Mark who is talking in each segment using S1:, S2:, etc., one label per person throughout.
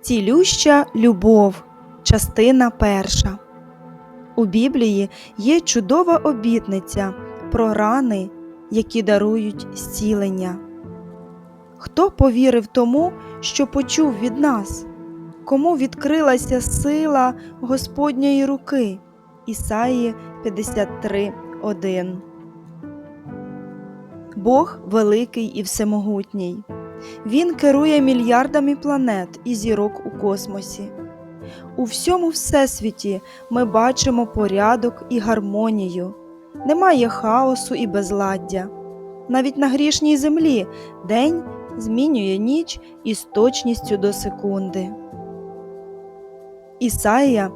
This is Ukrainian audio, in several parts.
S1: Цілюща любов, частина перша. У Біблії є чудова обітниця про рани, які дарують зцілення. Хто повірив тому, що почув від нас? Кому відкрилася сила Господньої руки? Ісаї 53.1 Бог великий і всемогутній. Він керує мільярдами планет і зірок у космосі. У всьому всесвіті ми бачимо порядок і гармонію. Немає хаосу і безладдя. Навіть на грішній землі день змінює ніч із точністю до секунди. Ісаїя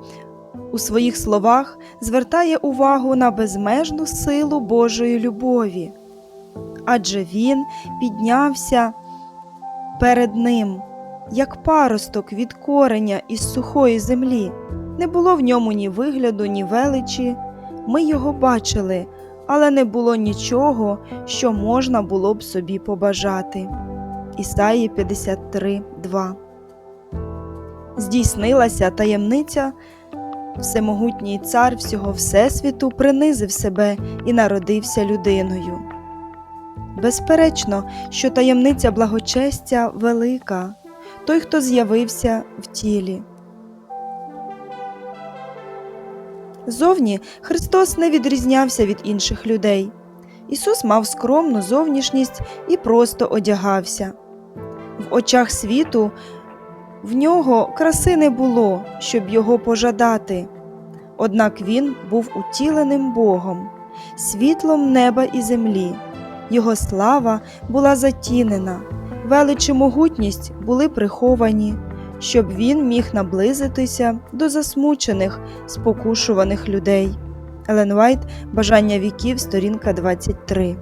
S1: у своїх словах звертає увагу на безмежну силу Божої любові, адже Він піднявся перед ним, як паросток від кореня із сухої землі. Не було в ньому ні вигляду, ні величі. Ми його бачили, але не було нічого, що можна було б собі побажати. Ісаї 53, 2 Здійснилася таємниця. Всемогутній цар всього Всесвіту принизив себе і народився людиною. Безперечно, що таємниця благочестя велика, той, хто з'явився в тілі. Зовні Христос не відрізнявся від інших людей. Ісус мав скромну зовнішність і просто одягався. В очах світу в нього краси не було, щоб його пожадати. Однак він був утіленим Богом, світлом неба і землі. Його слава була затінена, велич і могутність були приховані, щоб він міг наблизитися до засмучених, спокушуваних людей. Елен Вайт Бажання віків, сторінка 23.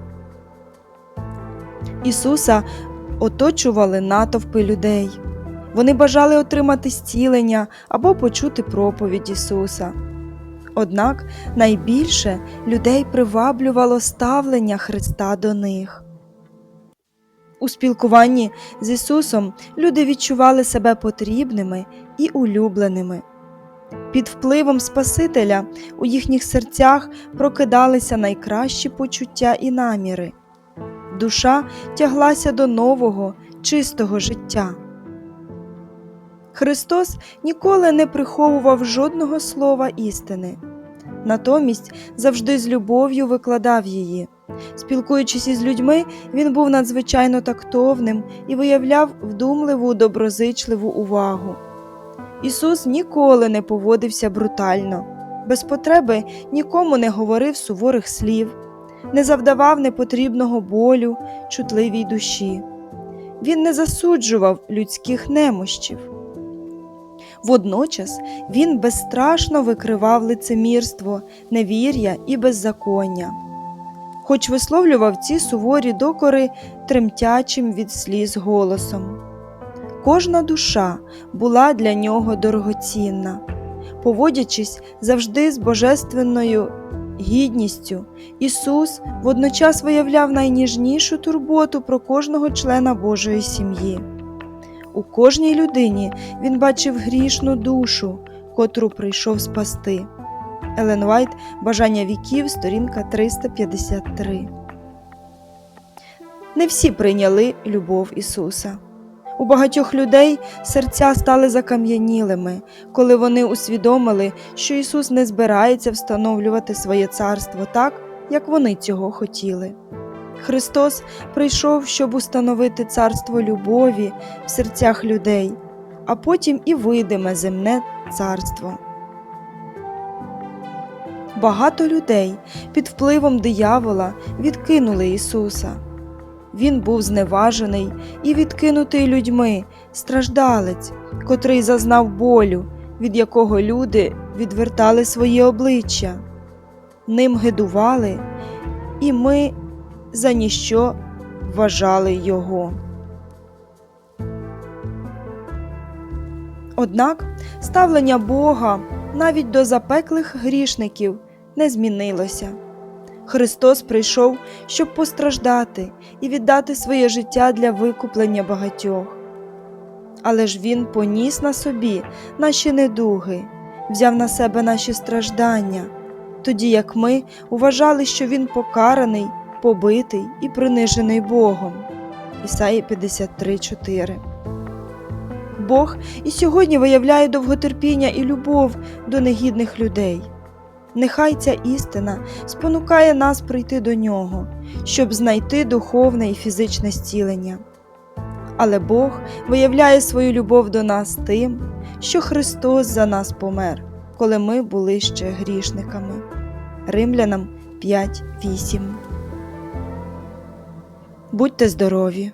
S1: Ісуса оточували натовпи людей. Вони бажали отримати зцілення або почути проповідь Ісуса. Однак найбільше людей приваблювало ставлення Христа до них. У спілкуванні з Ісусом люди відчували себе потрібними і улюбленими. Під впливом Спасителя у їхніх серцях прокидалися найкращі почуття і наміри. Душа тяглася до нового, чистого життя. Христос ніколи не приховував жодного слова істини, натомість завжди з любов'ю викладав її. Спілкуючись із людьми, він був надзвичайно тактовним і виявляв вдумливу, доброзичливу увагу. Ісус ніколи не поводився брутально, без потреби нікому не говорив суворих слів, не завдавав непотрібного болю, чутливій душі. Він не засуджував людських немощів. Водночас він безстрашно викривав лицемірство, невір'я і беззаконня, хоч висловлював ці суворі докори тремтячим від сліз голосом. Кожна душа була для нього дорогоцінна, поводячись завжди з божественною гідністю, Ісус водночас виявляв найніжнішу турботу про кожного члена Божої сім'ї. У кожній людині він бачив грішну душу, котру прийшов спасти. Елен Вайт Бажання віків, сторінка 353. Не всі прийняли любов Ісуса. У багатьох людей серця стали закам'янілими, коли вони усвідомили, що Ісус не збирається встановлювати своє царство так, як вони цього хотіли. Христос прийшов, щоб установити царство любові в серцях людей, а потім і видиме земне царство. Багато людей під впливом диявола відкинули Ісуса. Він був зневажений і відкинутий людьми, страждалець, котрий зазнав болю, від якого люди відвертали свої обличчя. Ним гидували, і ми за ніщо вважали його. Однак ставлення Бога навіть до запеклих грішників не змінилося. Христос прийшов, щоб постраждати і віддати своє життя для викуплення багатьох. Але ж Він поніс на собі наші недуги, взяв на себе наші страждання, тоді як ми вважали, що Він покараний, побитий і принижений Богом. Ісаї 53:4 Бог і сьогодні виявляє довготерпіння і любов до негідних людей. Нехай ця істина спонукає нас прийти до нього, щоб знайти духовне і фізичне зцілення. Але Бог виявляє свою любов до нас тим, що Христос за нас помер, коли ми були ще грішниками. Римлянам 5.8 Будьте здорові!